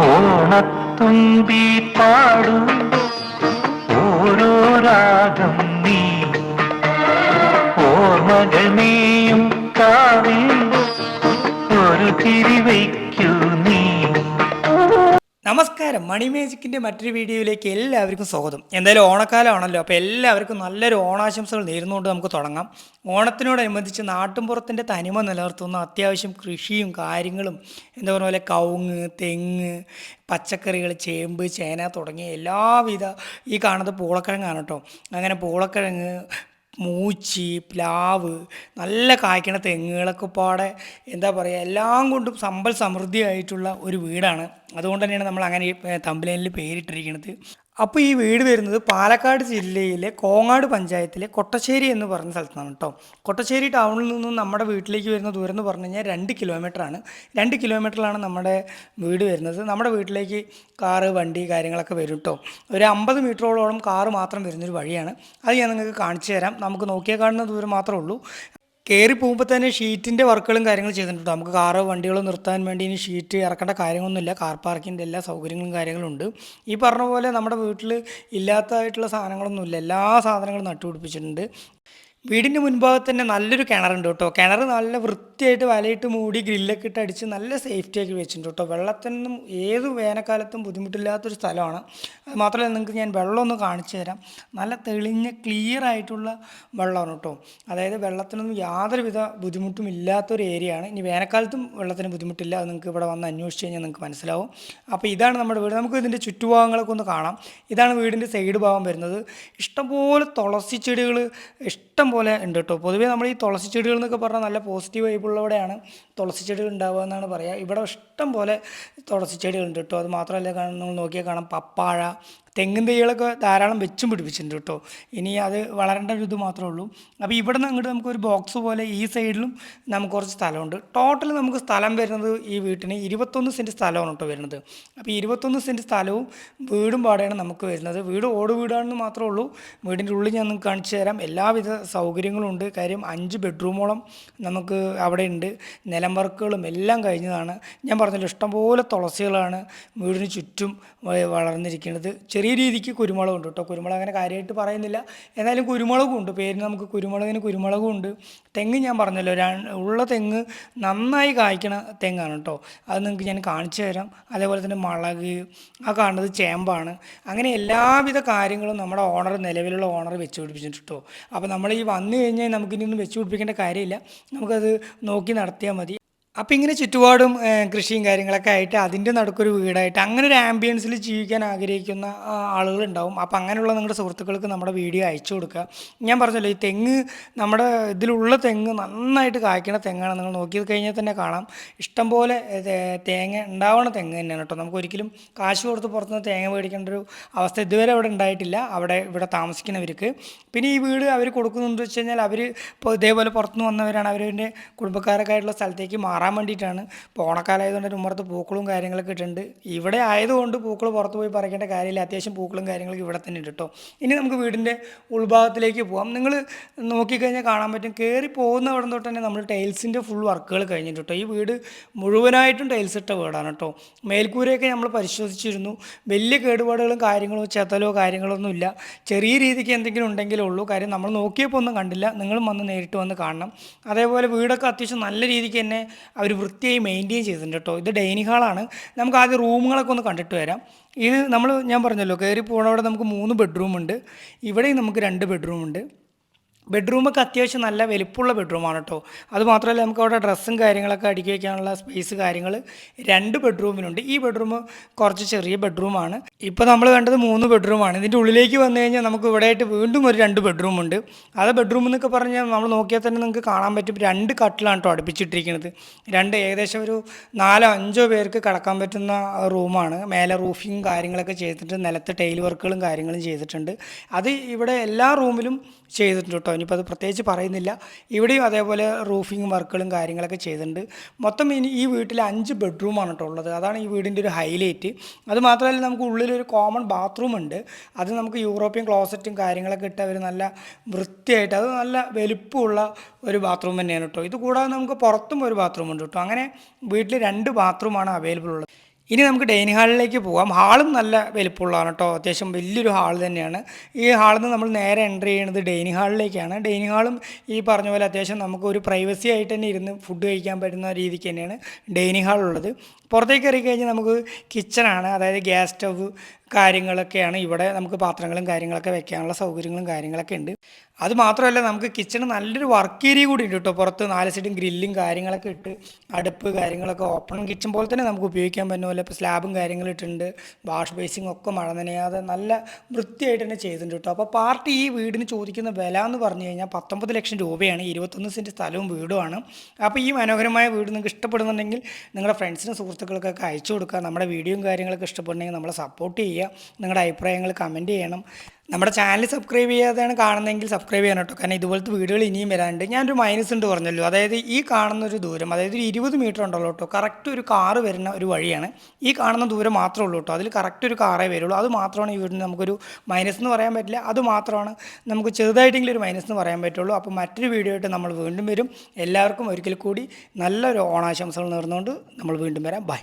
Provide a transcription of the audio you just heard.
ഓണത്തുമ്പി പാടും. ഓരോ രാഗം നീ. ഓർമ്മകൾ നീയും കാവിൽ ഒരു നീ നമസ്കാരം. മണി മേജിക്കിന്റെ മറ്റൊരു വീഡിയോയിലേക്ക് എല്ലാവർക്കും സ്വാഗതം. എന്തായാലും ഓണക്കാലമാണല്ലോ. അപ്പോൾ എല്ലാവർക്കും നല്ലൊരു ഓണാശംസകൾ നേരുന്നുകൊണ്ട് നമുക്ക് തുടങ്ങാം. ഓണത്തിനോടനുബന്ധിച്ച് നാട്ടുംപുറത്തിന്റെ തനിമ നിലനിർത്തുന്ന അത്യാവശ്യം കൃഷിയും കാര്യങ്ങളും എന്താ പറയുക പോലെ കവുങ്ങ് തെങ്ങ് പച്ചക്കറികൾ ചേമ്പ് ചേന തുടങ്ങിയ എല്ലാവിധ ഈ കാണുന്നത് പൂളക്കിഴങ്ങാണ് കേട്ടോ. അങ്ങനെ പൂളക്കിഴങ്ങ് മൂച്ചി പ്ലാവ് നല്ല കായ്ക്കണ തെങ്ങുകളൊക്കെ പാടെ എന്താ പറയുക എല്ലാം കൊണ്ടും സമ്പൽ സമൃദ്ധിയായിട്ടുള്ള ഒരു വീടാണ്. അതുകൊണ്ട് തന്നെയാണ് നമ്മൾ അങ്ങനെ ഈ തമ്പലയിൽ പേരിട്ടിരിക്കുന്നത്. അപ്പോൾ ഈ വീട് വരുന്നത് പാലക്കാട് ജില്ലയിലെ കോങ്ങാട് പഞ്ചായത്തിലെ കൊട്ടശ്ശേരി എന്ന് പറഞ്ഞ സ്ഥലത്താണ് കേട്ടോ കൊട്ടശ്ശേരി ടൗണിൽ നിന്നും നമ്മുടെ വീട്ടിലേക്ക് വരുന്ന ദൂരം എന്ന് പറഞ്ഞു കഴിഞ്ഞാൽ രണ്ട് കിലോമീറ്ററാണ് രണ്ട് കിലോമീറ്ററിലാണ് നമ്മുടെ വീട് വരുന്നത്. നമ്മുടെ വീട്ടിലേക്ക് കാറ് വണ്ടി കാര്യങ്ങളൊക്കെ വരും കേട്ടോ ഒരു അമ്പത് മീറ്ററോളം കാറ് മാത്രം വരുന്നൊരു വഴിയാണ്. അത് ഞാൻ നിങ്ങൾക്ക് കാണിച്ചു തരാം. നമുക്ക് നോക്കിയാൽ കാണുന്ന ദൂരം മാത്രമേ ഉള്ളൂ. കയറി പോകുമ്പോൾ തന്നെ ഷീറ്റിന്റെ വർക്കുകളും കാര്യങ്ങളും ചെയ്തിട്ടുണ്ട്. നമുക്ക് കാറോ വണ്ടികളോ നിർത്താൻ വേണ്ടി ഇനി ഷീറ്റ് ഇറക്കേണ്ട കാര്യങ്ങളൊന്നുമില്ല. കാർ പാർക്കിന്റെ എല്ലാ സൗകര്യങ്ങളും കാര്യങ്ങളും ഉണ്ട് ഈ പറഞ്ഞ പോലെ നമ്മുടെ വീട്ടിൽ ഇല്ലാത്തതായിട്ടുള്ള സാധനങ്ങളൊന്നുമില്ല. എല്ലാ സാധനങ്ങളും നട്ടുപിടിപ്പിച്ചിട്ടുണ്ട്. വീടിന്റെ മുൻഭാഗത്ത് തന്നെ നല്ലൊരു കിണറുണ്ട് കേട്ടോ. കിണർ നല്ല വൃത്തിയായിട്ട് വലയിട്ട് മൂടി ഗ്രില്ലൊക്കെ ഇട്ട് അടിച്ച് നല്ല സേഫ്റ്റി ആക്കി വെച്ചിട്ടുണ്ട് കേട്ടോ. വെള്ളത്തിനൊന്നും ഏത് വേനൽക്കാലത്തും ബുദ്ധിമുട്ടില്ലാത്തൊരു സ്ഥലമാണ്. അത് മാത്രമല്ല നിങ്ങൾക്ക് ഞാൻ വെള്ളം ഒന്ന് കാണിച്ചു തരാം. നല്ല തെളിഞ്ഞ ക്ലിയർ ആയിട്ടുള്ള വെള്ളമാണ് കേട്ടോ. അതായത് വെള്ളത്തിനൊന്നും യാതൊരുവിധ ബുദ്ധിമുട്ടും ഇല്ലാത്തൊരു ഏരിയയാണ് ഇനി വേനൽക്കാലത്തും വെള്ളത്തിന് ബുദ്ധിമുട്ടില്ല. അത് നിങ്ങൾക്ക് ഇവിടെ വന്ന് അന്വേഷിച്ച് കഴിഞ്ഞാൽ നിങ്ങൾക്ക് മനസ്സിലാവും. അപ്പോൾ ഇതാണ് നമ്മുടെ വീട്. നമുക്ക് ഇതിന്റെ ചുറ്റുഭാഗങ്ങളൊക്കെ ഒന്ന് കാണാം. ഇതാണ് വീടിന്റെ സൈഡ് ഭാഗം വരുന്നത്. ഇഷ്ടംപോലെ തുളസി ചെടികൾ ഇഷ്ടം പോലെ ഉണ്ട് കേട്ടോ പൊതുവേ നമ്മൾ ഈ തുളസി ചെടികൾ എന്നൊക്കെ പറഞ്ഞാൽ നല്ല പോസിറ്റീവ് വൈബുള്ളവിടെയാണ് തുളസി ചെടികൾ ഉണ്ടാവുക എന്നാണ് പറയുക ഇവിടെ ഇഷ്ടം പോലെ തുളസി ചെടികളുണ്ട് കേട്ടോ അത് മാത്രമല്ല നമ്മൾ നോക്കിയാൽ കാണാം പപ്പാഴ തെങ്ങിൻ തൈകളൊക്കെ ധാരാളം വെച്ചും പിടിപ്പിച്ചിട്ടുണ്ട് കേട്ടോ. ഇനി അത് വളരേണ്ട ഒരു ഇത് മാത്രമേ ഉള്ളൂ. അപ്പോൾ ഇവിടെ നിന്ന് അങ്ങോട്ട് നമുക്കൊരു ബോക്സ് പോലെ ഈ സൈഡിലും നമുക്ക് കുറച്ച് സ്ഥലമുണ്ട്. ടോട്ടൽ നമുക്ക് സ്ഥലം വരുന്നത് ഈ വീട്ടിന് ഇരുപത്തൊന്ന് സെന്റ് സ്ഥലമാണ് കേട്ടോ വരുന്നത്. അപ്പോൾ ഇരുപത്തൊന്ന് സെന്റ് സ്ഥലവും വീടും പാടെയാണ് നമുക്ക് വരുന്നത്. വീട് ഓട് വീടാണെന്ന് മാത്രമേ ഉള്ളൂ. വീടിന്റെ ഉള്ളിൽ ഞാൻ നിങ്ങൾക്ക് കാണിച്ചു തരാം. എല്ലാവിധ സൗകര്യങ്ങളും ഉണ്ട്. കാര്യം അഞ്ച് ബെഡ്റൂമോളം നമുക്ക് അവിടെ ഉണ്ട്. നിലം വർക്കുകളും എല്ലാം കഴിഞ്ഞതാണ്. ഞാൻ പറഞ്ഞല്ലോ ഇഷ്ടംപോലെ തുളസികളാണ് വീടിന് ചുറ്റും വളർന്നിരിക്കുന്നത്. ചെറിയ രീതിക്ക് കുരുമുളകുണ്ട് കേട്ടോ. കുരുമുളക് അങ്ങനെ കാര്യമായിട്ട് പറയുന്നില്ല. എന്നാലും കുരുമുളകും ഉണ്ട് പേരിന് നമുക്ക് കുരുമുളകിന് കുരുമുളകും ഉണ്ട് തെങ്ങ് ഞാൻ പറഞ്ഞല്ലോ. ഉള്ള തെങ്ങ് നന്നായി കായ്ക്കണ തെങ്ങാണ് കേട്ടോ. അത് നിങ്ങൾക്ക് ഞാൻ കാണിച്ചു തരാം. അതേപോലെ തന്നെ മുളക് ആ കാണുന്നത് ചേമ്പാണ്. അങ്ങനെ എല്ലാവിധ കാര്യങ്ങളും നമ്മുടെ ഓണർ നിലവിലുള്ള ഓണർ വെച്ച് പിടിപ്പിച്ചിട്ടുണ്ട് കേട്ടോ. അപ്പോൾ നമ്മൾ ഈ വന്നു കഴിഞ്ഞാൽ നമുക്കിനി ഒന്നും വെച്ച് പിടിപ്പിക്കേണ്ട കാര്യമില്ല. നമുക്കത് നോക്കി നടത്തിയാൽ മതി. അപ്പം ഇങ്ങനെ ചുറ്റുപാടും കൃഷിയും കാര്യങ്ങളൊക്കെ ആയിട്ട് അതിന്റെ നടുക്കൊരു വീടായിട്ട് അങ്ങനെ ഒരു ആംബിയൻസിൽ ജീവിക്കാൻ ആഗ്രഹിക്കുന്ന ആളുകളുണ്ടാവും. അപ്പം അങ്ങനെയുള്ള നിങ്ങളുടെ സുഹൃത്തുക്കൾക്ക് നമ്മുടെ വീഡിയോ അയച്ചു കൊടുക്കുക. ഞാൻ പറഞ്ഞല്ലോ ഈ തെങ്ങ് നമ്മുടെ ഇതിലുള്ള തെങ്ങ് നന്നായിട്ട് കായ്ക്കണ തെങ്ങാണ് നിങ്ങൾ നോക്കി കഴിഞ്ഞാൽ തന്നെ കാണാം. ഇഷ്ടംപോലെ തേങ്ങ ഉണ്ടാവണ തെങ്ങ് തന്നെയാണ് കേട്ടോ. നമുക്ക് ഒരിക്കലും കാശ് കൊടുത്ത് പുറത്തുനിന്ന് തേങ്ങ മേടിക്കേണ്ട ഒരു അവസ്ഥ ഇതുവരെ അവിടെ ഉണ്ടായിട്ടില്ല. അവിടെ ഇവിടെ താമസിക്കുന്നവർക്ക്. പിന്നെ ഈ വീട് അവർ കൊടുക്കുന്നതെന്ന് വെച്ച് കഴിഞ്ഞാൽ അവർ ഇപ്പോൾ ഇതേപോലെ പുറത്തുനിന്ന് വന്നവരാണ്. അവരവന്റെ കുടുംബക്കാരൊക്കെ ആയിട്ടുള്ള സ്ഥലത്തേക്ക് മാറാൻ വേണ്ടിയിട്ടാണ്. ഇപ്പോൾ ഓണക്കാലമായതുകൊണ്ട് ഉമ്മറത്ത് പൂക്കളും കാര്യങ്ങളൊക്കെ ഇട്ടിട്ടുണ്ട്. ഇവിടെ ആയതുകൊണ്ട് പൂക്കൾ പുറത്ത് പോയി പറിക്കേണ്ട കാര്യമില്ല. അത്യാവശ്യം പൂക്കളും കാര്യങ്ങളൊക്കെ ഇവിടെ തന്നെ ഉണ്ട് കേട്ടോ. ഇനി നമുക്ക് വീടിന്റെ ഉൾഭാഗത്തിലേക്ക് പോകാം നിങ്ങൾ നോക്കിക്കഴിഞ്ഞാൽ കാണാൻ പറ്റും. കയറി പോകുന്ന അവിടെ തൊട്ട് തന്നെ നമ്മൾ ടൈൽസിന്റെ ഫുൾ വർക്കുകൾ കഴിഞ്ഞിട്ട് കേട്ടോ. ഈ വീട് മുഴുവനായിട്ടും ടൈൽസ് ഇട്ട വീടാണ് കേട്ടോ. മേൽക്കൂരയൊക്കെ നമ്മൾ പരിശോധിച്ചിരുന്നു. വലിയ കേടുപാടുകളും കാര്യങ്ങളോ ചെത്തലോ കാര്യങ്ങളോ ഒന്നും ഇല്ല. ചെറിയ രീതിക്ക് എന്തെങ്കിലും ഉണ്ടെങ്കിലേ ഉള്ളൂ. കാര്യം നമ്മൾ നോക്കിയപ്പോൾ ഒന്നും കണ്ടില്ല. നിങ്ങളും വന്ന് നേരിട്ട് വന്ന് കാണണം. അതേപോലെ വീടൊക്കെ അത്യാവശ്യം നല്ല രീതിക്ക് തന്നെ അവർ വൃത്തിയായി മെയിന്റെയിൻ ചെയ്തിട്ടുണ്ട് കേട്ടോ ഇത് ഡൈനിങ് ഹാളാണ് നമുക്ക് ആദ്യം റൂമുകളൊക്കെ ഒന്ന് കണ്ടിട്ട് വരാം. ഇത് നമ്മൾ ഞാൻ പറഞ്ഞല്ലോ കയറി പോകണവിടെ നമുക്ക് മൂന്ന് ബെഡ്റൂം ഉണ്ട്. ഇവിടെയും നമുക്ക് രണ്ട് ബെഡ്റൂം ഉണ്ട്. ബെഡ്റൂമൊക്കെ അത്യാവശ്യം നല്ല വലിപ്പമുള്ള ബെഡ്റൂമാണ് കേട്ടോ. അതുമാത്രമല്ല നമുക്ക് അവിടെ ഡ്രസ്സും കാര്യങ്ങളൊക്കെ അടുക്കി വയ്ക്കാനുള്ള സ്പേസ് കാര്യങ്ങൾ രണ്ട് ബെഡ്റൂമിനുണ്ട്. ഈ ബെഡ്റൂം കുറച്ച് ചെറിയ ബെഡ്റൂമാണ്. ഇപ്പോൾ നമ്മൾ കണ്ടത് മൂന്ന് ബെഡ്റൂമാണ്. ഇതിന്റെ ഉള്ളിലേക്ക് വന്നു കഴിഞ്ഞാൽ നമുക്ക് ഇവിടെ ആയിട്ട് വീണ്ടും ഒരു രണ്ട് ബെഡ്റൂം ഉണ്ട് അത് ബെഡ്റൂം എന്നൊക്കെ പറഞ്ഞാൽ നമ്മൾ നോക്കിയാൽ തന്നെ നിങ്ങൾക്ക് കാണാൻ പറ്റും. രണ്ട് കട്ടിലാണ് കേട്ടോ അടുപ്പിച്ചിട്ടിരിക്കുന്നത്. രണ്ട് ഏകദേശം ഒരു നാലോ അഞ്ചോ പേർക്ക് കിടക്കാൻ പറ്റുന്ന റൂമാണ്. മേലെ റൂഫിങ് കാര്യങ്ങളൊക്കെ ചെയ്തിട്ട് നിലത്ത് ടൈൽ വർക്കുകളും കാര്യങ്ങളും ചെയ്തിട്ടുണ്ട്. അത് ഇവിടെ എല്ലാ റൂമിലും ചെയ്തിട്ടുണ്ട് കേട്ടോ ഇനിയിപ്പോൾ അത് പ്രത്യേകിച്ച് പറയുന്നില്ല. ഇവിടെയും അതേപോലെ റൂഫിങ് വർക്കുകളും കാര്യങ്ങളൊക്കെ ചെയ്തിട്ടുണ്ട്. മൊത്തം ഇനി ഈ വീട്ടിൽ അഞ്ച് ബെഡ്റൂമാണ് കേട്ടോ ഉള്ളത്. അതാണ് ഈ വീടിന്റെ ഒരു ഹൈലൈറ്റ് അത് മാത്രമല്ല നമുക്ക് ഉള്ളിലൊരു കോമൺ ബാത്റൂം ഉണ്ട്. അത് നമുക്ക് യൂറോപ്യൻ ക്ലോസറ്റും കാര്യങ്ങളൊക്കെ ഇട്ട് അവർ നല്ല വൃത്തിയായിട്ട് അത് നല്ല വലിപ്പമുള്ള ഒരു ബാത്റൂം തന്നെയാണ് കേട്ടോ ഇത് കൂടാതെ നമുക്ക് പുറത്തും ഒരു ബാത്റൂം ഉണ്ട് കേട്ടോ അങ്ങനെ വീട്ടിൽ രണ്ട് ബാത്റൂമാണ് അവൈലബിൾ ഉള്ളത്. ഇനി നമുക്ക് ഡൈനിങ് ഹാളിലേക്ക് പോകാം ഹാളും നല്ല വലിപ്പമുള്ളതാണ് കേട്ടോ. അത്യാവശ്യം വലിയൊരു ഹാൾ തന്നെയാണ്. ഈ ഹാളിൽ നിന്ന് നമ്മൾ നേരെ എന്റർ ചെയ്യുന്നത് ഡൈനിങ് ഹാളിലേക്കാണ്. ഡൈനിങ് ഹാളും ഈ പറഞ്ഞ പോലെ അത്യാവശ്യം നമുക്ക് ഒരു പ്രൈവസി ആയിട്ട് തന്നെ ഇരുന്ന് ഫുഡ് കഴിക്കാൻ പറ്റുന്ന രീതിക്ക് തന്നെയാണ് ഡൈനിങ് ഹാളുള്ളത് പുറത്തേക്ക് ഇറങ്ങി കഴിഞ്ഞാൽ നമുക്ക് കിച്ചണാണ് അതായത് ഗ്യാസ് സ്റ്റവ് കാര്യങ്ങളൊക്കെയാണ് ഇവിടെ നമുക്ക് പാത്രങ്ങളും കാര്യങ്ങളൊക്കെ വെക്കാനുള്ള സൗകര്യങ്ങളും കാര്യങ്ങളൊക്കെ ഉണ്ട്. അത് മാത്രമല്ല നമുക്ക് കിച്ചണ് നല്ലൊരു വർക്ക് ഏരിയ കൂടി ഉണ്ട് കേട്ടോ. പുറത്ത് നാല് സൈഡും ഗ്രില്ലും കാര്യങ്ങളൊക്കെ ഇട്ട് അടുപ്പ് കാര്യങ്ങളൊക്കെ ഓപ്പൺ കിച്ചൺ പോലെ തന്നെ നമുക്ക് ഉപയോഗിക്കാൻ പറ്റുന്ന പോലെ ഇപ്പോൾ സ്ലാബും കാര്യങ്ങളും ഇട്ടിട്ടുണ്ട്. വാഷ് ബേസിങ് ഒക്കെ മഴ നനയാതെ നല്ല വൃത്തിയായിട്ട് തന്നെ ചെയ്തിട്ടുണ്ട് കേട്ടോ. അപ്പോൾ പാർട്ടി ഈ വീടിന് ചോദിക്കുന്ന വില എന്ന് പറഞ്ഞു കഴിഞ്ഞാൽ പത്തൊമ്പത് ലക്ഷം രൂപയാണ്. ഇരുപത്തൊന്ന് സെന്റ് സ്ഥലവും വീടുമാണ്. അപ്പോൾ ഈ മനോഹരമായ വീട് നിങ്ങൾക്ക് ഇഷ്ടപ്പെടുന്നുണ്ടെങ്കിൽ നിങ്ങളുടെ ഫ്രണ്ട്സിനും സുഹൃത്തുക്കൾക്കൊക്കെ അയച്ചു കൊടുക്കുക. നമ്മുടെ വീഡിയോയും കാര്യങ്ങളൊക്കെ ഇഷ്ടപ്പെടുന്നെങ്കിൽ നമ്മളെ സപ്പോർട്ട് ചെയ്യുക. നിങ്ങളുടെ അഭിപ്രായങ്ങൾ കമന്റ് ചെയ്യണം. നമ്മുടെ ചാനൽ സബ്സ്ക്രൈബ് ചെയ്യാതെയാണ് കാണുന്നതെങ്കിൽ സബ്സ്ക്രൈബ് ചെയ്യണം കേട്ടോ. കാരണം ഇതുപോലത്തെ വീഡിയോകൾ ഇനിയും വരാനുണ്ട്. ഞാനൊരു മൈനസ് ഉണ്ട് പറഞ്ഞല്ലോ. അതായത് ഈ കാണുന്ന ഒരു ദൂരം അതായത് ഒരു ഇരുപത് മീറ്റർ ഉണ്ടല്ലോ കേട്ടോ. കറക്റ്റ് ഒരു കാറ് വരുന്ന ഒരു വഴിയാണ്. ഈ കാണുന്ന ദൂരം മാത്രമേ ഉള്ളൂ കേട്ടോ. അതിൽ കറക്റ്റ് ഒരു കാറേ വരുള്ളൂ. അത് മാത്രമാണ് ഈ വീടിന് നമുക്കൊരു മൈനസ് എന്ന് പറയാൻ പറ്റില്ല. അത് മാത്രമാണ് നമുക്ക് ചെറുതായിട്ടെങ്കിലും ഒരു മൈനസ് എന്ന് പറയാൻ പറ്റുള്ളൂ. അപ്പോൾ മറ്റൊരു വീഡിയോ ആയിട്ട് നമ്മൾ വീണ്ടും വരും. എല്ലാവർക്കും ഒരിക്കൽ കൂടി നല്ലൊരു ഓണാശംസകൾ നേർന്നുകൊണ്ട് നമ്മൾ വീണ്ടും വരാം. ബൈ